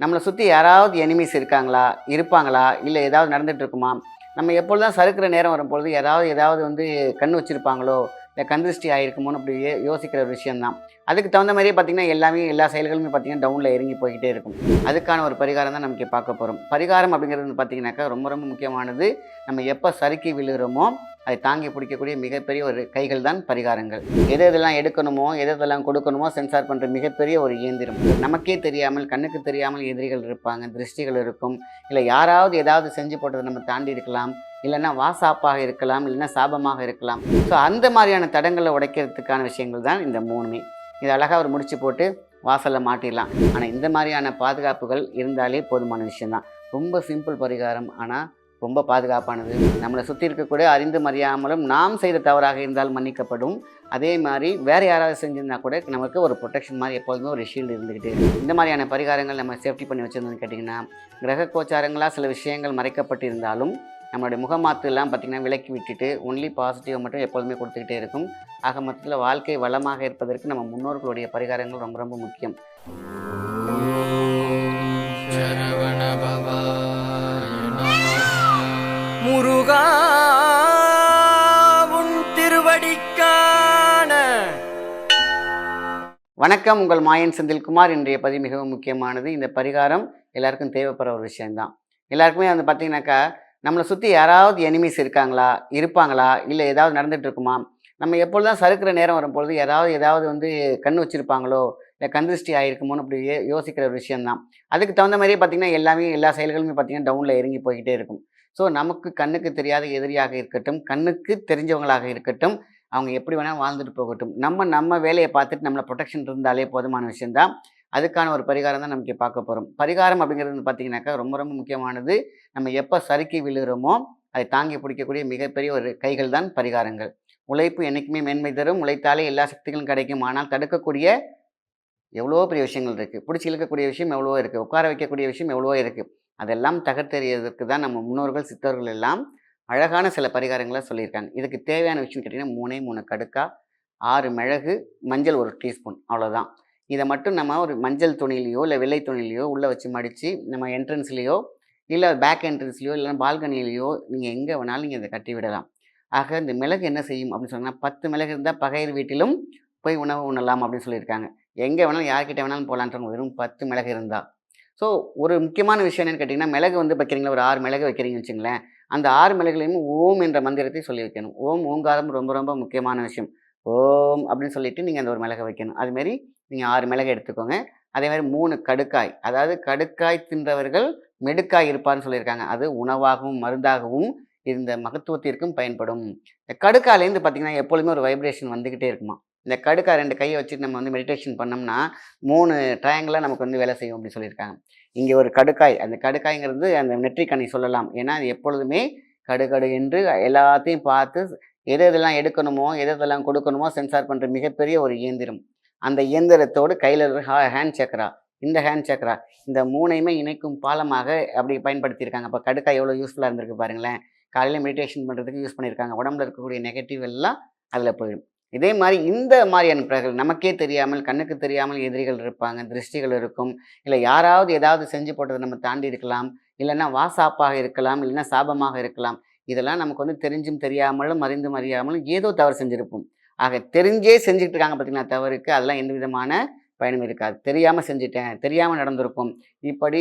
நம்மளை சுற்றி யாராவது எனிமீஸ் இருக்காங்களா? இருப்பாங்களா? இல்லை ஏதாவது நடந்துகிட்ருக்குமா இருக்குமா நம்ம எப்பொழுதும் சறுக்கிற நேரம் வரும்பொழுது யாராவது ஏதாவது வந்து கண் வச்சுருப்பாங்களோ? இல்லை கந்திருஷ்டி ஆகிருக்குமோன்னு அப்படி யோசிக்கிற ஒரு விஷயம்தான். அதுக்கு தகுந்த மாதிரியே பார்த்திங்கன்னா எல்லாமே எல்லா செயல்களுமே பார்த்திங்கன்னா டவுனில் இறங்கி போய்கிட்டே இருக்கும். அதுக்கான ஒரு பரிகாரம் தான் நமக்கு பார்க்க போகிறோம் பரிகாரம் அப்படிங்கிறது வந்து பார்த்திங்கனாக்கா ரொம்ப ரொம்ப முக்கியமானது. நம்ம எப்போ சறுக்கி விழுகிறோமோ அதை தாங்கி பிடிக்கக்கூடிய மிகப்பெரிய ஒரு கைகள் தான் பரிகாரங்கள். எது எதெல்லாம் எடுக்கணுமோ எது எதெல்லாம் கொடுக்கணுமோ சென்சார் பண்ணுற மிகப்பெரிய ஒரு இயந்திரம். நமக்கே தெரியாமல் கண்ணுக்கு தெரியாமல் எதிரிகள் இருப்பாங்க திருஷ்டிகள் இருக்கும். இல்லை யாராவது ஏதாவது செஞ்சு போட்டதை நம்ம தாண்டி இருக்கலாம். இல்லைன்னா வாசாப்பாக இருக்கலாம் இல்லைன்னா சாபமாக இருக்கலாம். ஸோ அந்த மாதிரியான தடங்களை உடைக்கிறதுக்கான விஷயங்கள் தான் இந்த மூணுமே. இது அழகாக ஒரு முடிச்சு போட்டு வாசலில் மாட்டிடலாம். ஆனால் இந்த மாதிரியான பாதுகாப்புகள் இருந்தாலே போதுமான விஷயம்தான். ரொம்ப சிம்பிள் பரிகாரம். ஆனால் ரொம்ப பாதுகாப்பானது. நம்மளை சுற்றி இருக்கக்கூடிய அறிந்து மறியாமலும் நாம் செய்த தவறாக இருந்தால் மன்னிக்கப்படும். அதே மாதிரி வேறு யாராவது செஞ்சிருந்தா கூட நமக்கு ஒரு ப்ரொடெக்ஷன் மாதிரி எப்போதுமே ஒரு ஷீல்டு இருந்துக்கிட்டு இந்த மாதிரியான பரிகாரங்கள் நம்ம சேஃப்டி பண்ணி வச்சுருந்தோம்னு கேட்டிங்கன்னா கிரக கோச்சாரங்களாக சில விஷயங்கள் மறைக்கப்பட்டு இருந்தாலும் நம்மளுடைய முகமாத்து எல்லாம் பார்த்திங்கன்னா விலக்கி விட்டுட்டு ஒன்லி பாசிட்டிவ் மட்டும் எப்போதுமே கொடுத்துக்கிட்டே இருக்கும். ஆக மொத்தத்தில் வாழ்க்கை வளமாக இருப்பதற்கு நம்ம முன்னோர்களுடைய பரிகாரங்கள் ரொம்ப ரொம்ப முக்கியம். முருகா உன் திருவடிக்கான. வணக்கம் உங்கள் மாயன் செந்தில்குமார். இன்றைய பதிவு மிகவும் முக்கியமானது. இந்த பரிகாரம் எல்லாருக்கும் தேவைப்படுற ஒரு விஷயம்தான். எல்லாருக்குமே வந்து பார்த்தீங்கன்னாக்கா நம்மளை சுற்றி யாராவது எனிமீஸ் இருக்காங்களா இருப்பாங்களா இல்லை ஏதாவது நடந்துட்டு இருக்குமா நம்ம எப்பொழுதும் சறுக்கிற நேரம் வரும்பொழுது யாராவது ஏதாவது வந்து கண் வச்சுருப்பாங்களோ இல்லை கந்திருஷ்டி ஆகிருக்குமோன்னு அப்படி யோசிக்கிற ஒரு விஷயம்தான். அதுக்கு தகுந்த மாதிரியே பார்த்திங்கன்னா எல்லாமே எல்லா செயல்களுமே பார்த்திங்கன்னா டவுனில் இறங்கி போய்கிட்டே இருக்கும். ஸோ நமக்கு கண்ணுக்கு தெரியாத எதிரியாக இருக்கட்டும் கண்ணுக்கு தெரிஞ்சவங்களாக இருக்கட்டும் அவங்க எப்படி வேணால் வாழ்ந்துட்டு போகட்டும். நம்ம நம்ம வேலையை பார்த்துட்டு நம்மளை ப்ரொடெக்ஷன் இருந்தாலே போதுமான விஷயம்தான். அதுக்கான ஒரு பரிகாரம் தான் நமக்கு பார்க்க போகிறோம் பரிகாரம் அப்படிங்கிறது வந்து பார்த்தீங்கன்னாக்கா ரொம்ப ரொம்ப முக்கியமானது. நம்ம எப்போ சறுக்கி விழுகிறோமோ அதை தாங்கி பிடிக்கக்கூடிய மிகப்பெரிய ஒரு கைகள் தான் பரிகாரங்கள். உழைப்பு என்றைக்குமே மேன்மை தரும். உழைத்தாலே எல்லா சக்திகளும் கிடைக்கும். ஆனால் தடுக்கக்கூடிய எவ்வளோ பெரிய விஷயங்கள் இருக்குது பிடிச்சி இழுக்கக்கூடிய விஷயம் எவ்வளோ இருக்குது உட்கார வைக்கக்கூடிய விஷயம் எவ்வளோ இருக்குது அதெல்லாம் தகர்த்தெறியதற்கு தான் நம்ம முன்னோர்கள் சித்தர்கள் எல்லாம் அழகான சில பரிகாரங்களை சொல்லியிருக்காங்க. இதுக்கு தேவையான விஷயம் கேட்டிங்கன்னா மூணே மூணு கடுக்கா ஆறு மிளகு மஞ்சள் ஒரு டீஸ்பூன் அவ்வளோதான் இதை மட்டும் நம்ம ஒரு மஞ்சள் துணியிலையோ இல்லை வெள்ளை துணியிலையோ உள்ளே வச்சு மடித்து நம்ம என்ட்ரன்ஸ்லேயோ இல்லை பேக் என்ட்ரன்ஸ்லையோ இல்லைன்னா பால்கனிலேயோ நீங்கள் எங்கே வேணாலும் நீங்கள் இதை கட்டி விடலாம். ஆக இந்த மிளகு என்ன செய்யும் அப்படின்னு சொன்னால் பத்து மிளகு இருந்தால் பகையர் வீட்டிலும் போய் உணவு உண்ணலாம் அப்படின்னு சொல்லியிருக்காங்க. எங்கே வேணாலும் யார்கிட்ட வேணாலும் போகலான்ற வெறும் பத்து மிளகு இருந்தால் ஸோ ஒரு முக்கியமான விஷயம் என்னென்னு கேட்டிங்கன்னா மிளகு வந்து வைக்கிறீங்களா? ஒரு ஆறு மிளகு வைக்கிறீங்கன்னு வச்சுங்களேன் அந்த ஆறு மிளகுலையும் ஓம் என்ற மந்திரத்தை சொல்லி வைக்கணும். ஓம் ஓங்காரம் ரொம்ப ரொம்ப முக்கியமான விஷயம். ஓம் அப்படின்னு சொல்லிட்டு நீங்கள் அந்த ஒரு மிளகை வைக்கணும். அதுமாரி நீங்கள் ஆறு மிளகு எடுத்துக்கோங்க. அதே மாதிரி மூணு கடுக்காய். அதாவது கடுக்காய் தின்றவர்கள் மெடுக்காய் இருப்பார்னு சொல்லியிருக்காங்க. அது உணவாகவும் மருந்தாகவும் இந்த மகத்துவத்திற்கும் பயன்படும். இந்த கடுக்காலேருந்து பார்த்தீங்கன்னா எப்பொழுதுமே ஒரு வைப்ரேஷன் வந்துக்கிட்டே இருக்குமா இந்த கடுக்கா ரெண்டு கையை வச்சுட்டு நம்ம வந்து மெடிடேஷன் பண்ணோம்னா மூணு ட்ரையாங்கிளாக நமக்கு வந்து வேலை செய்யும் அப்படின்னு சொல்லியிருக்காங்க. இங்கே ஒரு கடுக்காய் அந்த கடுக்காய்ங்கிறது அந்த நெற்றிக்கண்ணி சொல்லலாம். ஏன்னா அது எப்பொழுதுமே கடுகடு என்று எல்லாத்தையும் பார்த்து எது எதெல்லாம் எடுக்கணுமோ எது எதெல்லாம் கொடுக்கணுமோ சென்சார் பண்ணுற மிகப்பெரிய ஒரு இயந்திரம். அந்த இயந்திரத்தோடு கையில் இருக்கிற ஹேண்ட் சக்கரா இந்த ஹேண்ட் சக்கரா இந்த மூணையுமே இணைக்கும் பாலமாக அப்படி பயன்படுத்தியிருக்காங்க. அப்போ கடுக்காய் எவ்வளோ யூஸ்ஃபுல்லாக இருந்திருக்கு பாருங்களேன். காலையில் மெடிடேஷன் பண்ணுறதுக்கு யூஸ் பண்ணியிருக்காங்க. உடம்புல இருக்கக்கூடிய நெகட்டிவ் எல்லாம் அதில் போயிடும். இதே மாதிரி இந்த மாதிரியான பிறகு நமக்கே தெரியாமல் கண்ணுக்கு தெரியாமல் எதிரிகள் இருப்பாங்க திருஷ்டிகள் இருக்கும். இல்லை யாராவது ஏதாவது செஞ்சு போட்டதை நம்ம தாண்டி இருக்கலாம். இல்லைன்னா வாசாப்பாக இருக்கலாம் இல்லைன்னா சாபமாக இருக்கலாம். இதெல்லாம் நமக்கு வந்து தெரிஞ்சும் தெரியாமலும் அறிந்தும் அறியாமலும் ஏதோ தவறு செஞ்சுருப்போம். ஆக தெரிஞ்சே செஞ்சுட்டு இருக்காங்க பார்த்தீங்கன்னா தவறுக்கு அதெல்லாம் எந்த விதமான பயணம் இருக்காது தெரியாமல் செஞ்சுட்டேன். தெரியாமல் நடந்திருக்கும். இப்படி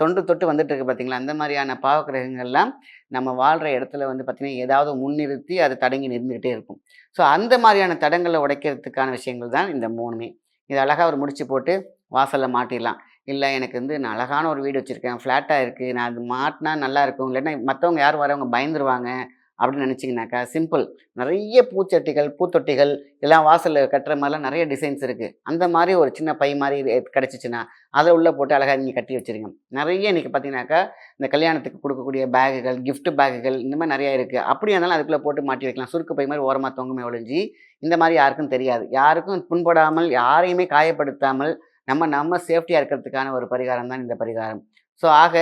தொன்று தொட்டு வந்துட்டு இருக்கு பார்த்தீங்களா அந்த மாதிரியான பாவக்கிரகங்கள்லாம் நம்ம வாழ்கிற இடத்துல வந்து பார்த்திங்கன்னா ஏதாவது முன்னிறுத்தி அது தடங்கி நிறுந்துக்கிட்டே இருக்கும். ஸோ அந்த மாதிரியான தடங்களை உடைக்கிறதுக்கான விஷயங்கள் தான் இந்த மூணுமே. இது அழகாக ஒரு முடிச்சு போட்டு வாசலில் மாட்டிடலாம். இல்லை எனக்கு வந்து நான் அழகான ஒரு வீடு வச்சுருக்கேன். ஃப்ளாட்டாக இருக்குது நான் அது மாட்டினா நல்லா இருக்கும். இல்லைன்னா மற்றவங்க யார் வரவங்க பயந்துருவாங்க. அப்படின்னு நினச்சிங்கனாக்கா சிம்பிள் நிறைய பூச்சட்டிகள் பூத்தொட்டிகள் எல்லாம் வாசலில் கட்டுற மாதிரிலாம் நிறைய டிசைன்ஸ் இருக்குது அந்த மாதிரி ஒரு சின்ன பை மாதிரி கிடச்சிச்சின்னா அதை உள்ளே போட்டு அழகாக நீங்கள் கட்டி வச்சுருங்க. நிறைய இன்றைக்கி பார்த்தீங்கன்னாக்கா இந்த கல்யாணத்துக்கு கொடுக்கக்கூடிய பேகுகள் கிஃப்ட் பேகுகள் இந்த மாதிரி நிறையா இருக்குது அப்படியே இருந்தாலும் அதுக்குள்ளே போட்டு மாட்டி வைக்கலாம். சுருக்கு பை மாதிரி ஓரமாக தொங்குமே ஒழிஞ்சி இந்த மாதிரி யாருக்கும் தெரியாது. யாருக்கும் புண்படாமல் யாரையுமே காயப்படுத்தாமல் நம்ம நம்ம சேஃப்டியாக இருக்கிறதுக்கான ஒரு பரிகாரம் தான் இந்த பரிகாரம். ஸோ ஆக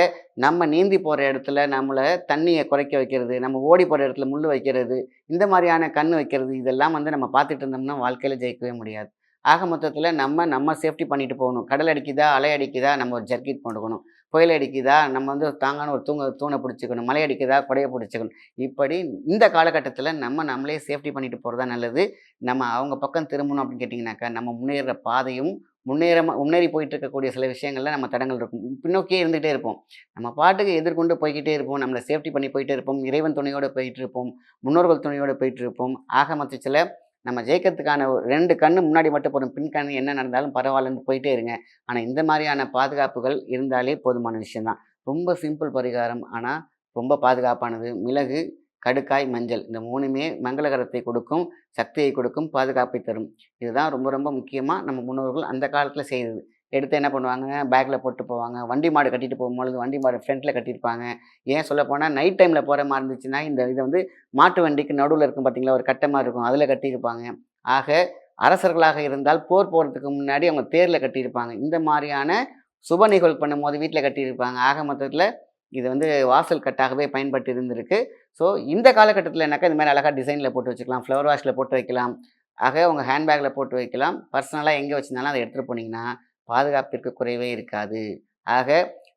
நம்ம நீந்தி போகிற இடத்துல நம்மளை தண்ணியை குறைக்க வைக்கிறது நம்ம ஓடி போகிற இடத்துல முள் வைக்கிறது இந்த மாதிரியான கண் வைக்கிறது இதெல்லாம் வந்து நம்ம பார்த்துட்டு இருந்தோம்னா வாழ்க்கையில் ஜெயிக்கவே முடியாது. ஆக மொத்தத்தில் நம்ம நம்ம சேஃப்டி பண்ணிட்டு போகணும். கடல் அடிக்குதா அலை அடிக்குதா நம்ம ஒரு ஜர்க்கிட் போட்டுக்கணும். புயல் அடிக்குதா நம்ம வந்து தாங்கான ஒரு தூங்க தூணை பிடிச்சிக்கணும். மலை அடிக்குதா கொடையை பிடிச்சிக்கணும். இப்படி இந்த காலகட்டத்தில் நம்ம நம்மளே சேஃப்டி பண்ணிட்டு போகிறதா நல்லது. நம்ம அவங்க பக்கம் திரும்பணும் அப்படின்னு கேட்டிங்கனாக்கா நம்ம முன்னேற பாதையும் முன்னேற முன்னேறி போயிட்டு இருக்கக்கூடிய சில விஷயங்கள்ல நம்ம தடங்கள் இருக்கும். பின்னோக்கியே இருந்துகிட்டே இருப்போம். நம்ம பாட்டுக்கு எதிர்கொண்டு போய்கிட்டே இருப்போம். நம்மளை சேஃப்டி பண்ணி போயிட்டே இருப்போம். இறைவன் துணையோடு போயிட்டு இருப்போம் முன்னோர்கள் துணையோடு போயிட்டு இருப்போம் ஆக மொத்தத்தில் நம்ம ஜெயிக்கிறதுக்கான ஒரு ரெண்டு கண்ணு முன்னாடி மட்டும் போதும். பின் கண்ணு என்ன நடந்தாலும் பரவாயில்லன்னு போயிட்டே இருங்க. ஆனால் இந்த மாதிரியான பாதுகாப்புகள் இருந்தாலே போதுமான விஷயம்தான். ரொம்ப சிம்பிள் பரிகாரம். ஆனால் ரொம்ப பாதுகாப்பானது. மிளகு கடுக்காய் மஞ்சள். இந்த மூணுமே மங்களகரத்தை கொடுக்கும் சக்தியை கொடுக்கும் பாதுகாப்பை தரும். இதுதான் ரொம்ப ரொம்ப முக்கியமாக நம்ம முன்னோர்கள் அந்த காலத்தில் செய்தது. எடுத்து என்ன பண்ணுவாங்க? பேக்கில் போட்டு போவாங்க. வண்டி மாடு கட்டிட்டு போகும்பொழுது வண்டி மாடு ஃப்ரண்ட்டில் கட்டியிருப்பாங்க. ஏன் சொல்ல போனால் நைட் டைமில் போகிற மாதிரி இருந்துச்சுன்னா இந்த இதை வந்து மாட்டு வண்டிக்கு நடுவில் இருக்கும் பார்த்தீங்களா ஒரு கட்டை மாதிரி இருக்கும். அதில் கட்டியிருப்பாங்க. ஆக அரசர்களாக இருந்தால் போர் போகிறதுக்கு முன்னாடி அவங்க தேரில் கட்டியிருப்பாங்க. இந்த மாதிரியான சுப நிகழ்வு பண்ணும்போது வீட்டில் கட்டியிருப்பாங்க. ஆக மொத்தத்தில் இது வந்து வாசல் கட்டாகவே பயன்பட்டு இருந்திருக்கு ஸோ இந்த காலகட்டத்தில் என்னக்கா இந்த மாதிரி அழகாக டிசைனில் போட்டு வச்சுக்கலாம் ஃப்ளவர் வாஷில் போட்டு வைக்கலாம். ஆக உங்கள் ஹேண்ட்பேக்கில் போட்டு வைக்கலாம். பர்சனலாக எங்கே வச்சிருந்தாலும் அதை எடுத்துகிட்டு போனீங்கன்னா பாதுகாப்பிற்கு குறைவே இருக்காது. ஆக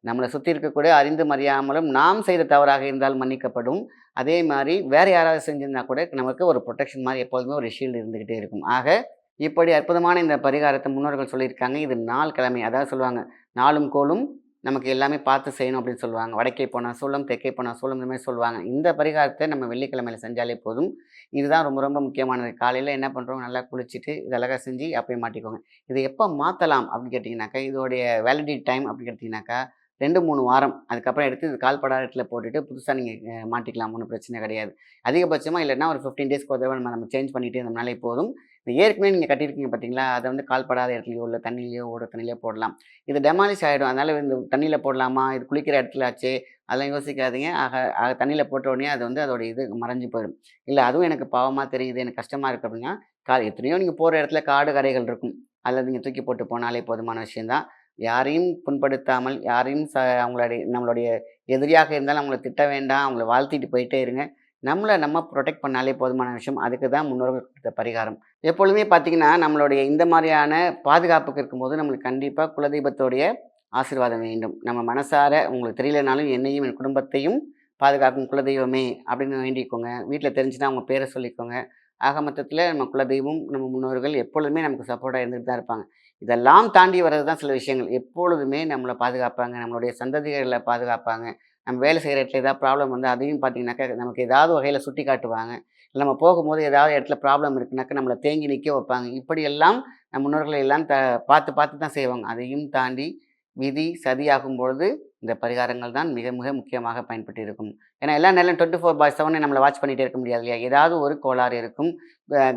நம்மளை சுற்றி இருக்கக்கூடிய அறிந்து மறியாமலும் நாம் செய்த தவறாக இருந்தால் மன்னிக்கப்படும். அதே மாதிரி வேறு யாராவது செஞ்சிருந்தா கூட நமக்கு ஒரு ப்ரொடெக்ஷன் மாதிரி எப்போதுமே ஒரு ஷீல்டு இருந்துக்கிட்டே இருக்கும். ஆக இப்படி அற்புதமான இந்த பரிகாரத்தை முன்னோர்கள் சொல்லியிருக்காங்க. இது நாள் கிழமை. அதாவது சொல்லுவாங்க நாளும் கோலும் நமக்கு எல்லாமே பார்த்து செய்யணும் அப்படின்னு சொல்லுவாங்க. வடக்கே போனால் சூளம் தெற்கே போனால் சூளம் இந்த மாதிரி சொல்லுவாங்க. இந்த பரிகாரத்தை நம்ம வெள்ளிக்கிழமையில செஞ்சாலே போதும். இதுதான் ரொம்ப ரொம்ப முக்கியமானது. காலையில் என்ன பண்ணுறோம் நல்லா குளிச்சுட்டு இது அழகாக செஞ்சு அப்படியே மாட்டிக்கோங்க. இதை எப்போ மாற்றலாம் அப்படின்னு கேட்டிங்கனாக்கா இதோடைய வேலிடிட்டி டைம் அப்படின்னு கேட்டிங்கனாக்கா ரெண்டு மூணு வாரம். அதுக்கப்புறம் எடுத்து இது கால்படாரத்தில் இடத்துல போட்டுட்டு புதுசாக நீங்கள் மாட்டிக்கலாம். ஒன்றும் பிரச்சனை கிடையாது. அதிகபட்சமாக இல்லைன்னா ஒரு ஃபிஃப்டீன் டேஸ்க்கு ஒரு தடவை நம்ம நம்ம சேஞ்ச் பண்ணிகிட்டே இருந்தோம்னாலே போதும். ஏற்கனவே நீங்கள் கட்டியிருக்கீங்க பார்த்தீங்களா? அதை வந்து கால்படாத இடத்துலையோ இல்லை தண்ணியிலையோ ஓட தண்ணியிலையோ போடலாம். இது டெமாலிஷ் ஆகிடும் அதனால் இந்த தண்ணியில் போடலாமா? இது குளிக்கிற இடத்துல ஆச்சு? அதெல்லாம் யோசிக்காதீங்க. ஆக ஆக தண்ணியில் போட்ட உடனே அது வந்து அதோட இது மறைஞ்சு போயிடும் இல்லை அதுவும் எனக்கு பாவமாக தெரியுது. எனக்கு கஷ்டமாக இருக்குது அப்படின்னா கா எத்தனையோ நீங்கள் போகிற இடத்துல காடு கரைகள் இருக்கும். அதில் நீங்கள் தூக்கி போட்டு போனாலே போதுமான விஷயந்தான் யாரையும் புண்படுத்தாமல் யாரையும் ச அவங்களுடைய நம்மளுடைய எதிரியாக இருந்தாலும் அவங்கள திட்ட வேண்டாம். அவங்கள வாழ்த்திட்டு போயிட்டே இருங்க. நம்மளை நம்ம ப்ரொடெக்ட் பண்ணாலே போதுமான விஷயம். அதுக்கு தான் முன்னோர்கள் கொடுத்த பரிகாரம். எப்பொழுதுமே பார்த்தீங்கன்னா நம்மளுடைய இந்த மாதிரியான பாதுகாப்புக்கு இருக்கும்போது நம்மளுக்கு கண்டிப்பாக குலதெய்வத்தோடைய ஆசீர்வாதம் வேண்டும். நம்ம மனசார உங்களுக்கு தெரியலனாலும் என்னையும் என் குடும்பத்தையும் பாதுகாக்கும் குலதெய்வமே அப்படின்னு வேண்டிக்கோங்க. வீட்டில் தெரிஞ்சுன்னா அவங்க பேரை சொல்லிக்கோங்க. ஆக மொத்தத்தில் நம்ம குலதெய்வம் நம்ம முன்னோர்கள் எப்பொழுதுமே நமக்கு சப்போர்ட்டாக இருந்துட்டு தான் இருப்பாங்க. இதெல்லாம் தாண்டி வர்றது தான் சில விஷயங்கள். எப்பொழுதுமே நம்மளை பாதுகாப்பாங்க. நம்மளுடைய சந்ததிகளை பாதுகாப்பாங்க. நம்ம வேலை செய்கிற இடத்துல ஏதாவது ப்ராப்ளம் வந்து அதையும் பார்த்தீங்கன்னாக்கா நமக்கு ஏதாவது வகையில் சுட்டி காட்டுவாங்க. இல்லை நம்ம போகும்போது ஏதாவது இடத்துல ப்ராப்ளம் இருக்குனாக்கா நம்மளை தேங்கி நிற்க வைப்பாங்க. இப்படியெல்லாம் நம் முன்னோர்களை எல்லாம் த பார்த்து பார்த்து தான் செய்வாங்க. அதையும் தாண்டி விதி சதியாகும் பொழுது இந்த பரிகாரங்கள் தான் மிக மிக முக்கியமாக பயன்பட்டு இருக்கும் ஏன்னா எல்லா நேரம் டுவெண்ட்டி ஃபோர் பாய் செவனே நம்மளை வாட்ச் பண்ணிகிட்டே இருக்க முடியாது இல்லையா? ஏதாவது ஒரு கோளாறு இருக்கும்.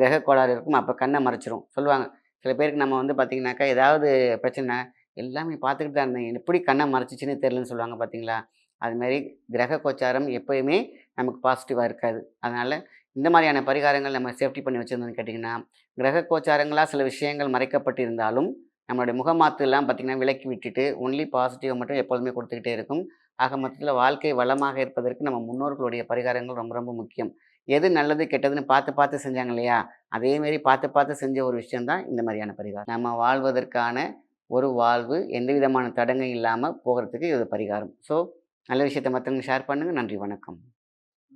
கிரக கோளாறு இருக்கும். அப்போ கண்ணை மறைச்சிரும். சொல்லுவாங்க. சில பேருக்கு நம்ம வந்து பார்த்தீங்கன்னாக்கா ஏதாவது பிரச்சனை எல்லாமே பார்த்துக்கிட்டு தான் இருந்தேன். எப்படி கண்ணை மறைச்சிச்சின்னு தெரிலன்னு சொல்லுவாங்க பார்த்தீங்களா? அதுமாரி கிரக கோச்சாரம் எப்போயுமே நமக்கு பாசிட்டிவாக இருக்காது. அதனால் இந்த மாதிரியான பரிகாரங்கள் நம்ம சேஃப்டி பண்ணி வச்சுருந்தோம்னு கேட்டிங்கன்னா கிரக கோச்சாரங்களாக சில விஷயங்கள் மறைக்கப்பட்டு இருந்தாலும் நம்மளுடைய முகமாத்துலாம் பார்த்திங்கன்னா விலக்கி விட்டுட்டு ஒன்லி பாசிட்டிவ் மட்டும் எப்போதுமே கொடுத்துக்கிட்டே இருக்கும். ஆக மொத்தத்தில் வாழ்க்கை வளமாக இருப்பதற்கு நம்ம முன்னோர்களுடைய பரிகாரங்கள் ரொம்ப ரொம்ப முக்கியம். எது நல்லது கெட்டதுன்னு பார்த்து பார்த்து செஞ்சாங்க இல்லையா? அதேமாரி பார்த்து பார்த்து செஞ்ச ஒரு விஷயம்தான் இந்த மாதிரியான பரிகாரம். நம்ம வாழ்வதற்கான ஒரு வாழ்வு எந்த விதமான தடங்கும் இல்லாமல் போகிறதுக்கு இது பரிகாரம். ஸோ நல்ல விஷயத்தை மற்றவங்க ஷேர் பண்ணுங்கள் நன்றி வணக்கம்.